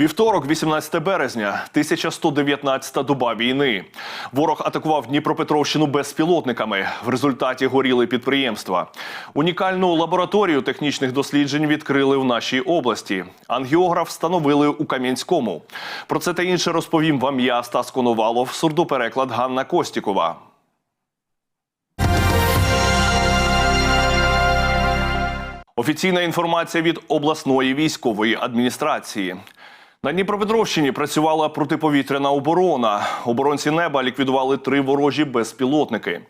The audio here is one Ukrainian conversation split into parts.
Вівторок, 18 березня, 1119 доба війни. Ворог атакував Дніпропетровщину безпілотниками. В результаті горіли підприємства. Унікальну лабораторію технічних досліджень відкрили в нашій області. Ангіограф встановили у Кам'янському. Про це та інше розповім вам я, Стас Коновалов, сурдопереклад Ганна Костікова. Офіційна інформація від обласної військової адміністрації. На Дніпропетровщині працювала протиповітряна оборона. Оборонці неба ліквідували три ворожі безпілотники.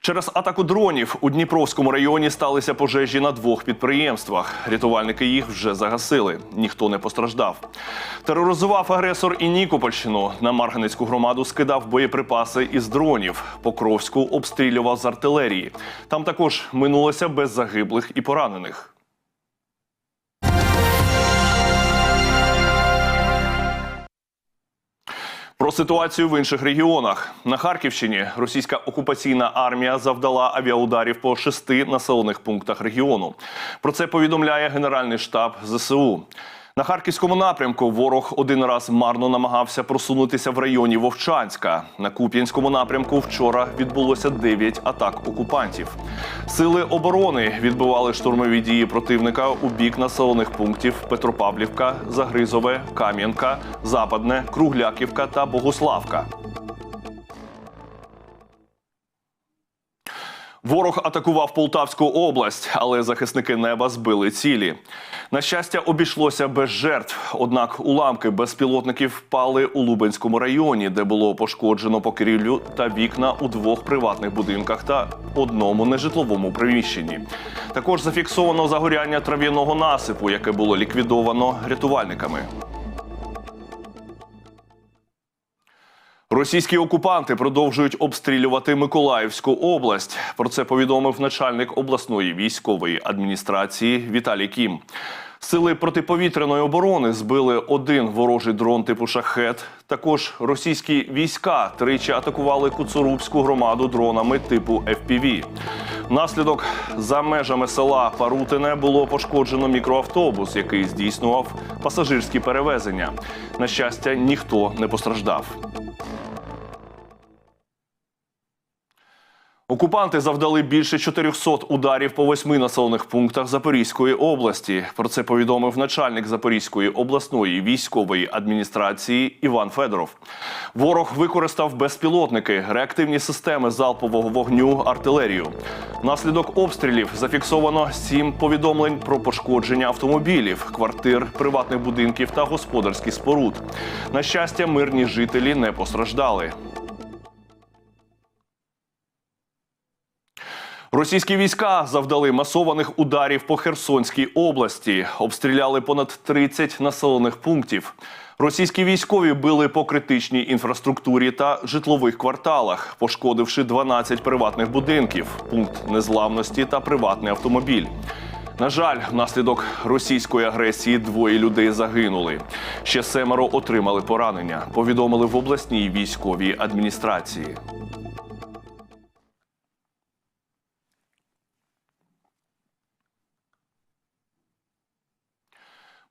Через атаку дронів у Дніпровському районі сталися пожежі на двох підприємствах. Рятувальники їх вже загасили. Ніхто не постраждав. Тероризував агресор і Нікопольщину. На Марганецьку громаду скидав боєприпаси із дронів. Покровську обстрілював з артилерії. Там також минулося без загиблих і поранених. Про ситуацію в інших регіонах на Харківщині російська окупаційна армія завдала авіаударів по шести населених пунктах регіону. Про це повідомляє Генеральний штаб ЗСУ. На харківському напрямку ворог один раз марно намагався просунутися в районі Вовчанська. На Куп'янському напрямку вчора відбулося 9 атак окупантів. Сили оборони відбивали штурмові дії противника у бік населених пунктів Петропавлівка, Загризове, Кам'янка, Западне, Кругляківка та Богославка. Ворог атакував Полтавську область, але захисники неба збили цілі. На щастя, обійшлося без жертв. Однак уламки безпілотників впали у Лубенському районі, де було пошкоджено покрівлю та вікна у двох приватних будинках та одному нежитловому приміщенні. Також зафіксовано загоряння трав'яного насипу, яке було ліквідовано рятувальниками. Російські окупанти продовжують обстрілювати Миколаївську область. Про це повідомив начальник обласної військової адміністрації Віталій Кім. Сили протиповітряної оборони збили один ворожий дрон типу шахет. Також російські війська тричі атакували Куцурубську громаду дронами типу FPV. Внаслідок за межами села Парутине було пошкоджено мікроавтобус, який здійснював пасажирські перевезення. На щастя, ніхто не постраждав. Окупанти завдали більше 400 ударів по восьми населених пунктах Запорізької області. Про це повідомив начальник Запорізької обласної військової адміністрації Іван Федоров. Ворог використав безпілотники, реактивні системи залпового вогню, артилерію. Внаслідок обстрілів зафіксовано сім повідомлень про пошкодження автомобілів, квартир, приватних будинків та господарських споруд. На щастя, мирні жителі не постраждали. Російські війська завдали масованих ударів по Херсонській області, обстріляли понад 30 населених пунктів. Російські військові били по критичній інфраструктурі та житлових кварталах, пошкодивши 12 приватних будинків, пункт незламності та приватний автомобіль. На жаль, внаслідок російської агресії двоє людей загинули. Ще семеро отримали поранення. Повідомили в обласній військовій адміністрації.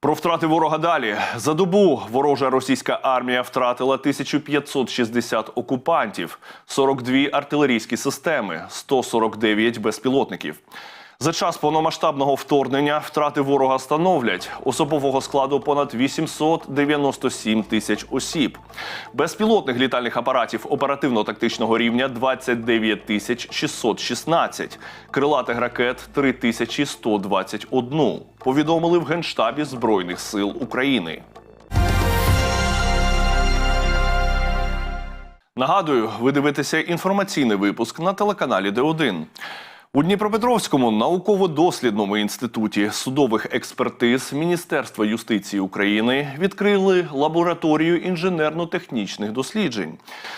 Про втрати ворога далі за добу ворожа російська армія втратила 1560 окупантів, 42 артилерійські системи, 149 безпілотників. За час повномасштабного вторгнення втрати ворога становлять особового складу понад 897 тисяч осіб, безпілотних літальних апаратів оперативно-тактичного рівня 29 тисяч 616, крилатих ракет 3121, повідомили в Генштабі Збройних сил України. Нагадую, ви дивитеся інформаційний випуск на телеканалі Д1. У Дніпропетровському науково-дослідному інституті судових експертиз Міністерства юстиції України відкрили лабораторію інженерно-технічних досліджень.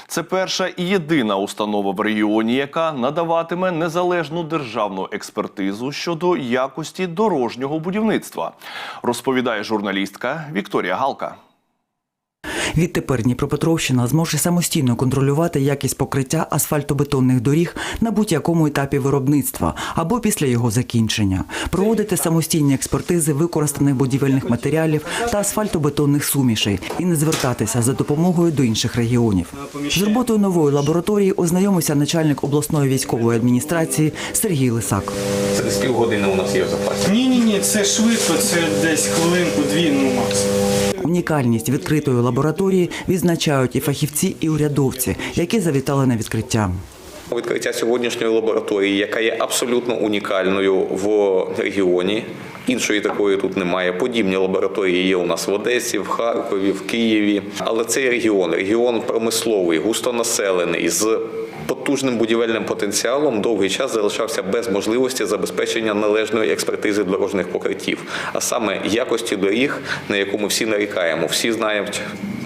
Це перша і єдина установа в регіоні, яка надаватиме незалежну державну експертизу щодо якості дорожнього будівництва, розповідає журналістка Вікторія Галка. Відтепер Дніпропетровщина зможе самостійно контролювати якість покриття асфальтобетонних доріг на будь-якому етапі виробництва або після його закінчення, проводити самостійні експертизи використаних будівельних матеріалів та асфальтобетонних сумішей і не звертатися за допомогою до інших регіонів. З роботою нової лабораторії ознайомився начальник обласної військової адміністрації Сергій Лисак. Це десь півгодини у нас є в запасі. Ні, ні, ні, це швидко, це десь хвилинку, дві, ну максимум. Унікальність відкритої лабораторії відзначають і фахівці, і урядовці, які завітали на відкриття. Відкриття сьогоднішньої лабораторії, яка є абсолютно унікальною в регіоні. Іншої такої тут немає. Подібні лабораторії є у нас в Одесі, в Харкові, в Києві. Але цей регіон, регіон промисловий, густонаселений, з потужним будівельним потенціалом, довгий час залишався без можливості забезпечення належної експертизи дорожніх покриттів, а саме якості доріг, на яку ми всі нарікаємо. Всі знають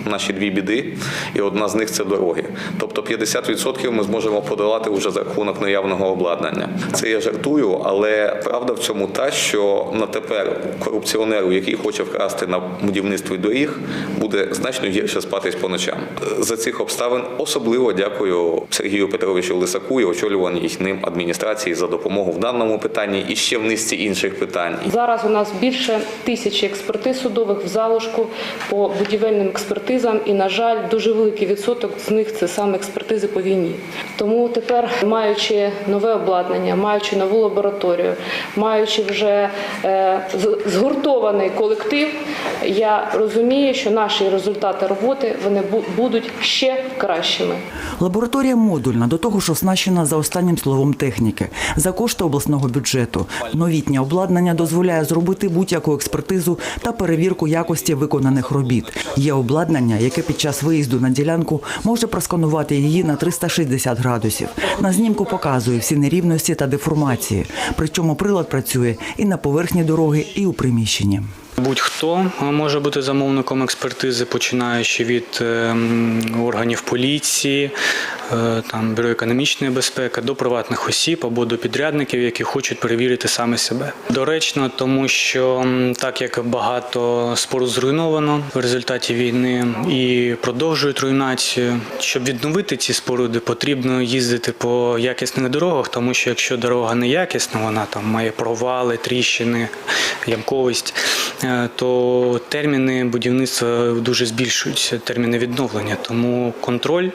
наші дві біди, і одна з них це дороги. Тобто 50% ми зможемо подолати вже за рахунок наявного обладнання. Це я жартую, але правда в цьому та, що на тепер корупціонеру, який хоче вкрасти на будівництві доріг, буде значно гірше спатись по ночам. За цих обставин особливо дякую Сергію Петровичу Лисаку і очолюваній ним адміністрації за допомогу в даному питанні і ще в низці інших питань. Зараз у нас більше тисячі експертиз судових в залишку по будівельним експертизам, і на жаль, дуже великий відсоток з них це саме експертизи по війні. Тому тепер, маючи нове обладнання, маючи нову лабораторію, маючи вже е, згуртований колектив, я розумію, що наші результати роботи вони бу- будуть ще кращими. Лабораторія модульна, до того ж оснащена за останнім словом техніки за кошти обласного бюджету. Новітнє обладнання дозволяє зробити будь-яку експертизу та перевірку якості виконаних робіт. Є обладнання, яке під час виїзду на ділянку може просканувати її на 360 градусів. На знімку показує всі нерівності та деформації. Причому прилад працює і на поверхні дороги, і у приміщенні. Будь-хто може бути замовником експертизи, починаючи від ем, органів поліції, е, там бюро економічної безпеки, до приватних осіб або до підрядників, які хочуть перевірити саме себе. Доречно, тому що так як багато споруд зруйновано в результаті війни і продовжують руйнацію, щоб відновити ці споруди, потрібно їздити по якісних дорогах, тому що якщо дорога не якісна, вона там має провали, тріщини, ямковість, е, то терміни будівництва дуже збільшуються, терміни відновлення. Тому контроль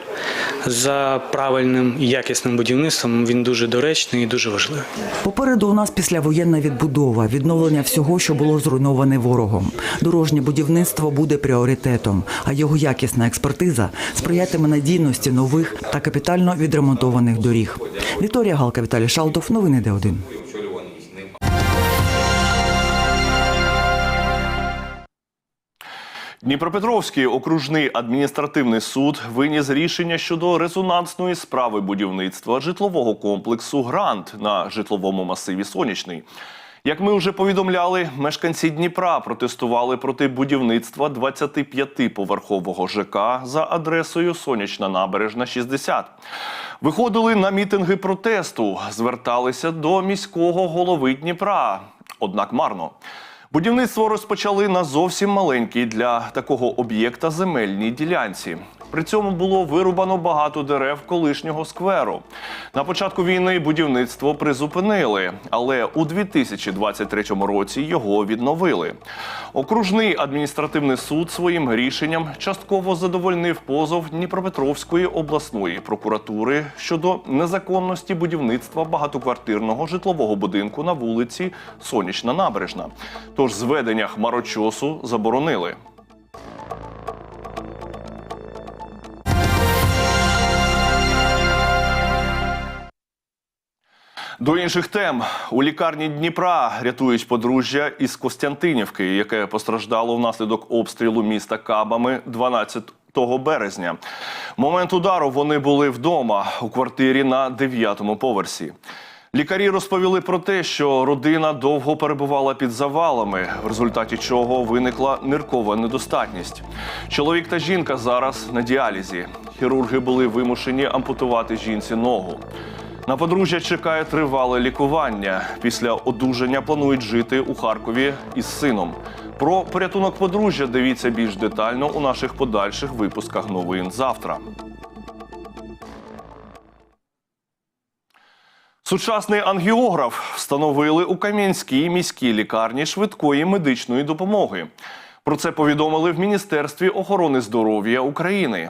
за правильним і якісним будівництвом він дуже доречний і дуже важливий. Попереду у нас післявоєнна відбудова, відновлення всього, що було зруйноване ворогом. Дорожнє будівництво буде пріоритетом, а його якісна експертиза сприятиме надійності нових та капітально відремонтованих доріг. Вікторія Галка, Віталій Шалдов, новини Д1. Дніпропетровський окружний адміністративний суд виніс рішення щодо резонансної справи будівництва житлового комплексу Грант на житловому масиві Сонячний. Як ми вже повідомляли, мешканці Дніпра протестували проти будівництва 25-поверхового ЖК за адресою Сонячна набережна 60. Виходили на мітинги протесту, зверталися до міського голови Дніпра. Однак марно. Будівництво розпочали на зовсім маленькій для такого об'єкта земельній ділянці. При цьому було вирубано багато дерев колишнього скверу. На початку війни будівництво призупинили, але у 2023 році його відновили. Окружний адміністративний суд своїм рішенням частково задовольнив позов Дніпропетровської обласної прокуратури щодо незаконності будівництва багатоквартирного житлового будинку на вулиці Сонячна набережна. Тож зведення хмарочосу заборонили. До інших тем у лікарні Дніпра рятують подружжя із Костянтинівки, яке постраждало внаслідок обстрілу міста кабами 12 березня. Момент удару вони були вдома у квартирі на 9-му поверсі. Лікарі розповіли про те, що родина довго перебувала під завалами, в результаті чого виникла ниркова недостатність. Чоловік та жінка зараз на діалізі. Хірурги були вимушені ампутувати жінці ногу. На подружжя чекає тривале лікування. Після одужання планують жити у Харкові із сином. Про порятунок подружжя дивіться більш детально у наших подальших випусках новин завтра. Сучасний ангіограф встановили у Кам'янській міській лікарні швидкої медичної допомоги. Про це повідомили в Міністерстві охорони здоров'я України.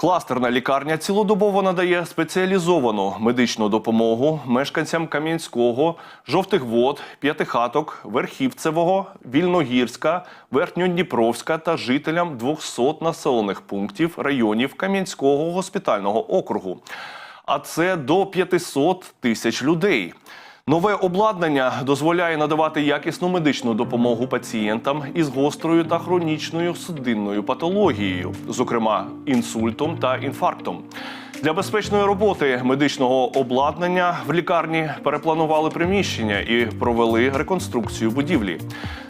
Кластерна лікарня цілодобово надає спеціалізовану медичну допомогу мешканцям Кам'янського, жовтих вод, п'ятихаток, Верхівцевого, Вільногірська, Верхньодніпровська та жителям 200 населених пунктів районів Кам'янського госпітального округу а це до 500 тисяч людей. Нове обладнання дозволяє надавати якісну медичну допомогу пацієнтам із гострою та хронічною судинною патологією, зокрема інсультом та інфарктом. Для безпечної роботи медичного обладнання в лікарні перепланували приміщення і провели реконструкцію будівлі.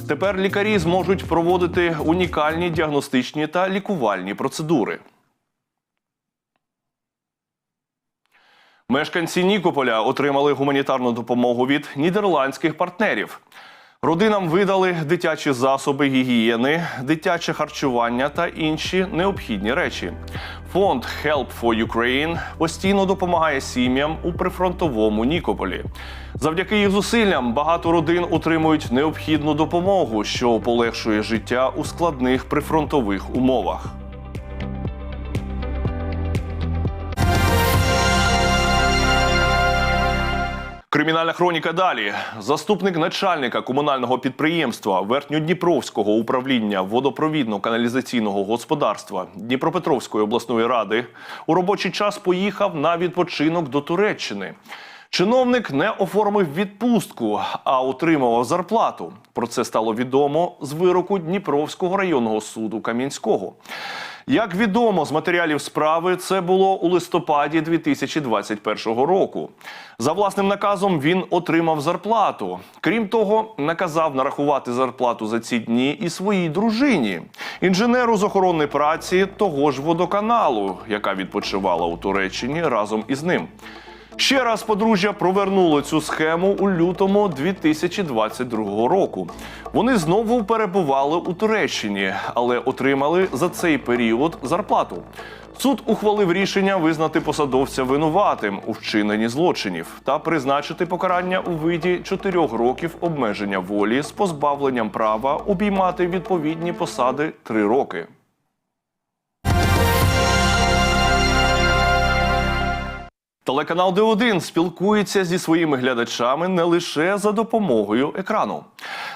Тепер лікарі зможуть проводити унікальні діагностичні та лікувальні процедури. Мешканці Нікополя отримали гуманітарну допомогу від нідерландських партнерів. Родинам видали дитячі засоби гігієни, дитяче харчування та інші необхідні речі. Фонд Help for Ukraine постійно допомагає сім'ям у прифронтовому Нікополі. Завдяки їх зусиллям багато родин отримують необхідну допомогу, що полегшує життя у складних прифронтових умовах. Кримінальна хроніка далі. Заступник начальника комунального підприємства Верхньодніпровського управління водопровідно-каналізаційного господарства Дніпропетровської обласної ради у робочий час поїхав на відпочинок до Туреччини. Чиновник не оформив відпустку, а отримував зарплату. Про це стало відомо з вироку Дніпровського районного суду Кам'янського. Як відомо з матеріалів справи, це було у листопаді 2021 року. За власним наказом він отримав зарплату. Крім того, наказав нарахувати зарплату за ці дні і своїй дружині, інженеру з охорони праці того ж водоканалу, яка відпочивала у Туреччині разом із ним. Ще раз подружжя провернуло цю схему у лютому 2022 року. Вони знову перебували у Туреччині, але отримали за цей період зарплату. Суд ухвалив рішення визнати посадовця винуватим у вчиненні злочинів та призначити покарання у виді чотирьох років обмеження волі з позбавленням права обіймати відповідні посади три роки. Телеканал Д1 спілкується зі своїми глядачами не лише за допомогою екрану.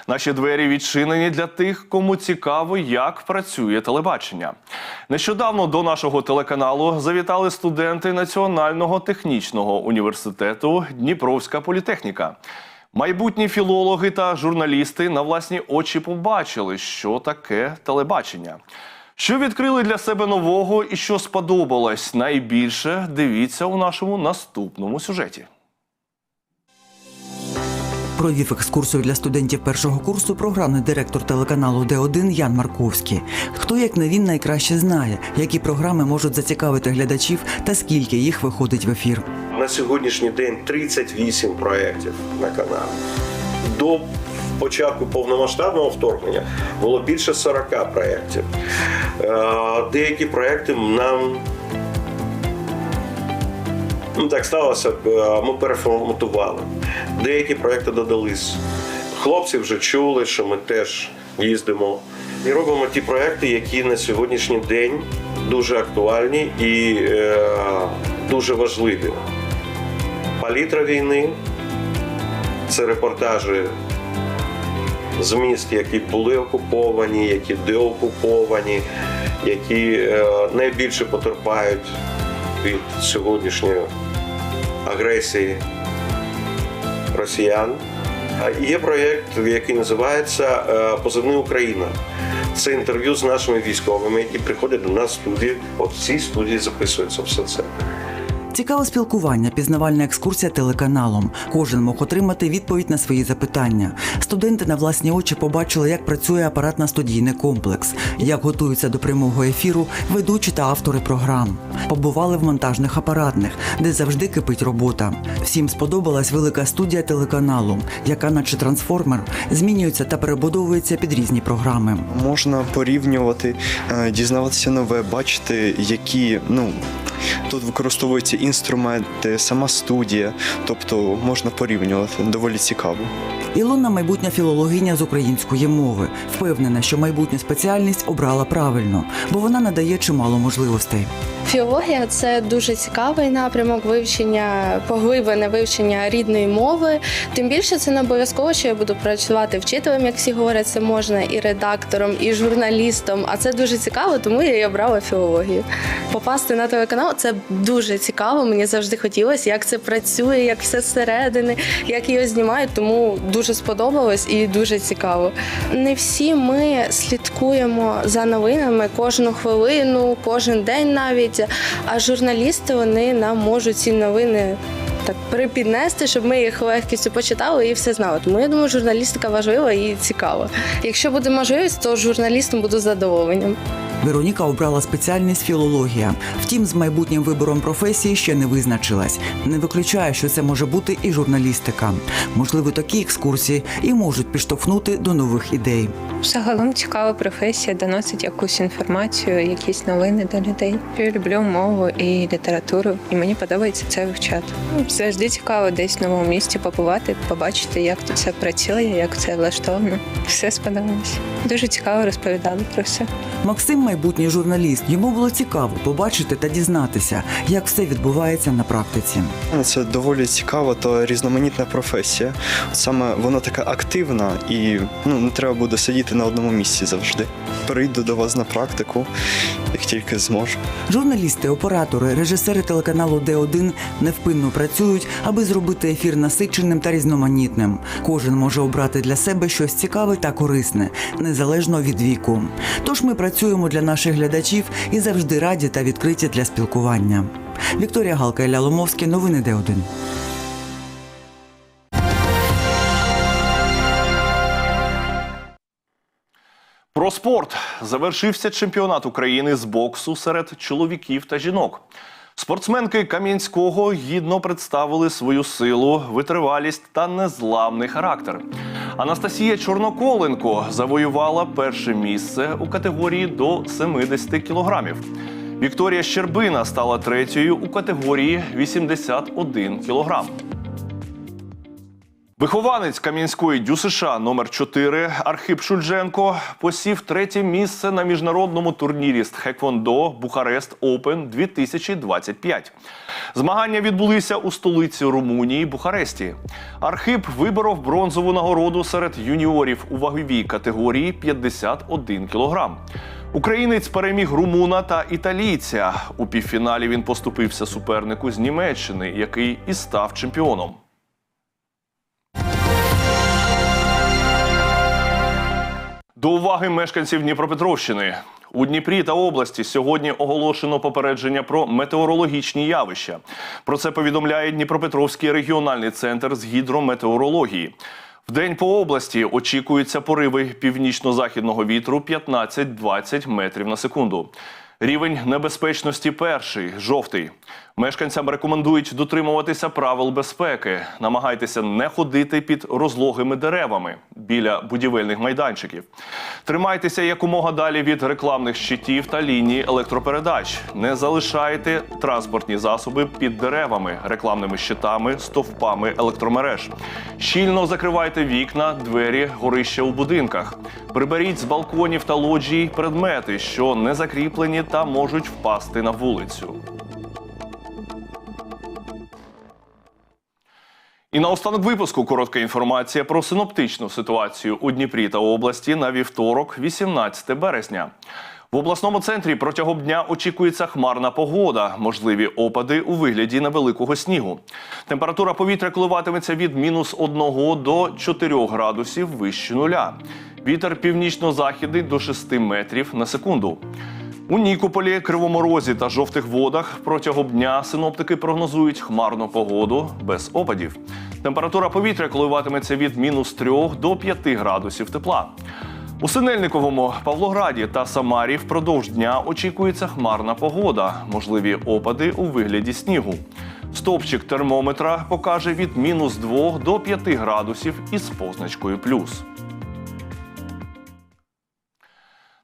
Наші двері відчинені для тих, кому цікаво, як працює телебачення. Нещодавно до нашого телеканалу завітали студенти Національного технічного університету Дніпровська політехніка. Майбутні філологи та журналісти на власні очі побачили, що таке телебачення. Що відкрили для себе нового і що сподобалось найбільше, дивіться у нашому наступному сюжеті. Провів екскурсію для студентів першого курсу програмний директор телеканалу Д1 Ян Марковський. Хто як не він найкраще знає, які програми можуть зацікавити глядачів та скільки їх виходить в ефір. На сьогоднішній день 38 проєктів на каналі. До початку повномасштабного вторгнення було більше 40 проєктів. Е, Деякі проєкти нам ну, так сталося, е, ми переформатували. Деякі проєкти додались. Хлопці вже чули, що ми теж їздимо і робимо ті проєкти, які на сьогоднішній день дуже актуальні і е, дуже важливі. Палітра війни це репортажі з міст, які були окуповані, які деокуповані, які е, найбільше потерпають від сьогоднішньої агресії росіян. Є проєкт, який називається е, Позивний Україна. Це інтерв'ю з нашими військовими, які приходять до нас в студію. От в цій студії записується все це. Цікаве спілкування, пізнавальна екскурсія телеканалом. Кожен мог отримати відповідь на свої запитання. Студенти на власні очі побачили, як працює апаратно-студійний комплекс, як готуються до прямого ефіру ведучі та автори програм. Побували в монтажних апаратних, де завжди кипить робота. Всім сподобалась велика студія телеканалу, яка, наче трансформер, змінюється та перебудовується під різні програми. Можна порівнювати, е, дізнаватися нове, бачити, які ну. Тут використовуються інструменти, сама студія, тобто можна порівнювати доволі цікаво. Ілона майбутня філологиня з української мови. Впевнена, що майбутню спеціальність обрала правильно, бо вона надає чимало можливостей. Філологія це дуже цікавий напрямок вивчення, поглиблене вивчення рідної мови. Тим більше це не обов'язково, що я буду працювати вчителем, як всі говорять, це можна і редактором, і журналістом. А це дуже цікаво, тому я і обрала філологію. Попасти на телеканал це дуже цікаво. Мені завжди хотілося, як це працює, як все зсередини, як його знімають. Тому дуже сподобалось і дуже цікаво. Не всі ми слідкуємо за новинами кожну хвилину, кожен день навіть. А журналісти вони нам можуть ці новини. Так припіднести, щоб ми їх легкістю почитали і все знали. Тому я думаю, журналістика важлива і цікава. Якщо буде можливість, то журналістом буду задоволенням. Вероніка обрала спеціальність філологія. Втім, з майбутнім вибором професії ще не визначилась. Не виключає, що це може бути і журналістика. Можливо, такі екскурсії і можуть підштовхнути до нових ідей. Загалом цікава професія, доносить якусь інформацію, якісь новини до людей. Я люблю мову і літературу, і мені подобається це вивчати. Ну, Завжди цікаво десь в новому місті побувати, побачити, як тут це працює, як це влаштовано. Все сподобалось. Дуже цікаво розповідали про все. Максим майбутній журналіст. Йому було цікаво побачити та дізнатися, як все відбувається на практиці. Це доволі цікава та різноманітна професія. Саме вона така активна і ну, не треба буде сидіти на одному місці завжди. Прийду до вас на практику, як тільки зможу. Журналісти, оператори, режисери телеканалу Д1 невпинно працюють, аби зробити ефір насиченим та різноманітним. Кожен може обрати для себе щось цікаве та корисне, незалежно від віку. Тож ми працюємо для наших глядачів і завжди раді та відкриті для спілкування. Вікторія Галка Ілля Ломовський, новини Д1. Про спорт завершився чемпіонат України з боксу серед чоловіків та жінок. Спортсменки Кам'янського гідно представили свою силу, витривалість та незламний характер. Анастасія Чорноколенко завоювала перше місце у категорії до 70 кілограмів. Вікторія Щербина стала третьою у категорії 81 кілограм. Вихованець Кам'янської ДЮСШ номер 4 Архип Шульженко посів третє місце на міжнародному турнірі з Тхеквондо Бухарест Оупен 2025. Змагання відбулися у столиці Румунії Бухаресті. Архип виборов бронзову нагороду серед юніорів у ваговій категорії 51 кілограм. Українець переміг румуна та італійця. У півфіналі він поступився супернику з Німеччини, який і став чемпіоном. До уваги мешканців Дніпропетровщини. У Дніпрі та області сьогодні оголошено попередження про метеорологічні явища. Про це повідомляє Дніпропетровський регіональний центр з гідрометеорології. В день по області очікуються пориви північно-західного вітру 15-20 метрів на секунду. Рівень небезпечності перший жовтий. Мешканцям рекомендують дотримуватися правил безпеки. Намагайтеся не ходити під розлогими деревами біля будівельних майданчиків. Тримайтеся якомога далі від рекламних щитів та ліній електропередач. Не залишайте транспортні засоби під деревами, рекламними щитами, стовпами електромереж. Щільно закривайте вікна, двері, горища у будинках. Приберіть з балконів та лоджій предмети, що не закріплені та можуть впасти на вулицю. І наостанок випуску коротка інформація про синоптичну ситуацію у Дніпрі та області на вівторок, 18 березня. В обласному центрі протягом дня очікується хмарна погода, можливі опади у вигляді невеликого снігу. Температура повітря коливатиметься від мінус 1 до 4 градусів вище нуля. Вітер північно-західний до 6 метрів на секунду. У Нікополі, Кривому Розі та жовтих водах протягом дня синоптики прогнозують хмарну погоду без опадів. Температура повітря коливатиметься від мінус 3 до 5 градусів тепла. У Синельниковому, Павлограді та Самарі впродовж дня очікується хмарна погода, можливі опади у вигляді снігу. Стопчик термометра покаже від мінус 2 до 5 градусів із позначкою плюс.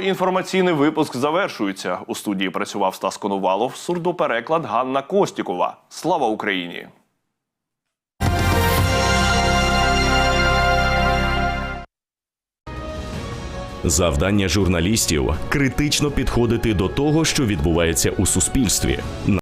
інформаційний випуск завершується. У студії працював Стас Конувалов, сурдопереклад Ганна Костікова. Слава Україні! Завдання журналістів критично підходити до того, що відбувається у суспільстві.